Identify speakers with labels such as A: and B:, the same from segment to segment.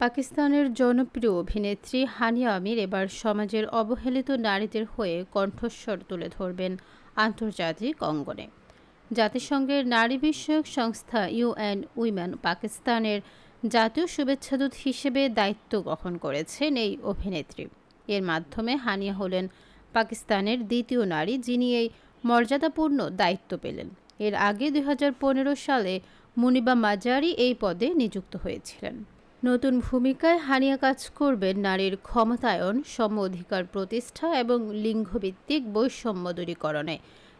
A: পাকিস্তানের জনপ্রিয় অভিনেত্রী হানিয়া আমির এবার সমাজের অবহেলিত নারীদের হয়ে কণ্ঠস্বর তুলে ধরবেন আন্তর্জাতিক অঙ্গনে। জাতিসংঘের নারী বিষয়ক সংস্থা ইউএন উইমেন পাকিস্তানের জাতীয় শুভেচ্ছাদূত হিসেবে দায়িত্ব গ্রহণ করেছেন এই অভিনেত্রী। এর মাধ্যমে হানিয়া হলেন পাকিস্তানের দ্বিতীয় নারী যিনি এই মর্যাদাপূর্ণ দায়িত্ব পেলেন। এর আগে দুই হাজার পনেরো সালে মুনিবা মাজারি এই পদে নিযুক্ত হয়েছিলেন। নতুন ভূমিকায় হানিয়া কাজ করবেন নারীর ক্ষমতায়ন সম অধিকার প্রতিষ্ঠা এবং লিঙ্গভিত্তিক বৈষম্য দূরীকরণে।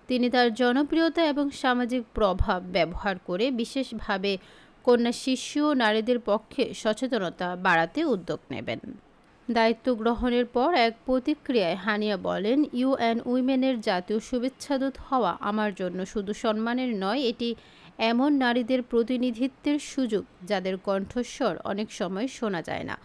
A: তিনি তার জনপ্রিয়তা এবং সামাজিক প্রভাব ব্যবহার করে বিশেষভাবে কন্যা শিশু ও নারীদের পক্ষে সচেতনতা বাড়াতে উদ্যোগ নেবেন। দায়িত্ব গ্রহণের পর এক প্রতিক্রিয়ায় হানিয়া বলেন, ইউএন উইমেনের জাতীয় শুভেচ্ছাদূত হওয়া আমার জন্য শুধু সম্মানের নয়, এটি এমন নারীদের প্রতিনিধিত্বের সুযোগ যাদের কণ্ঠস্বর অনেক সময় শোনা যায় না।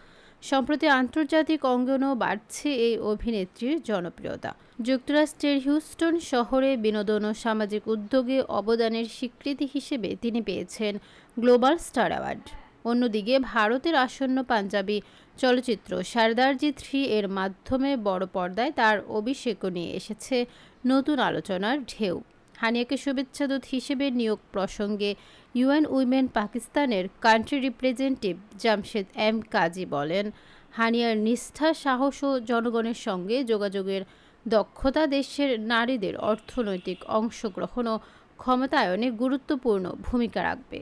A: সম্প্রতি আন্তর্জাতিক অঙ্গনও বাড়ছে এই অভিনেত্রীর জনপ্রিয়তা। যুক্তরাষ্ট্রের হিউস্টন শহরে বিনোদন ও সামাজিক উদ্যোগে অবদানের স্বীকৃতি হিসেবে তিনি পেয়েছেন গ্লোবাল স্টার অ্যাওয়ার্ড। অন্যদিকে ভারতের আসন্ন পাঞ্জাবি চলচ্চিত্র সারদারজি থ্রি এর মাধ্যমে বড় পর্দায় তার অভিষেকও নিয়ে এসেছে নতুন আলোচনার ঢেউ। হানিয়াকে শুভেচ্ছাদূত হিসেবে নিয়োগ প্রসঙ্গে ইউএন উইমেন পাকিস্তানের country representative Jamshed M Kazi বলেন, হানিয়ার নিষ্ঠা, সাহস ও জনগণের সঙ্গে যোগাযোগের দক্ষতা দেশের নারীদের অর্থনৈতিক অংশগ্রহণ ও ক্ষমতায়নে গুরুত্বপূর্ণ ভূমিকা রাখবে।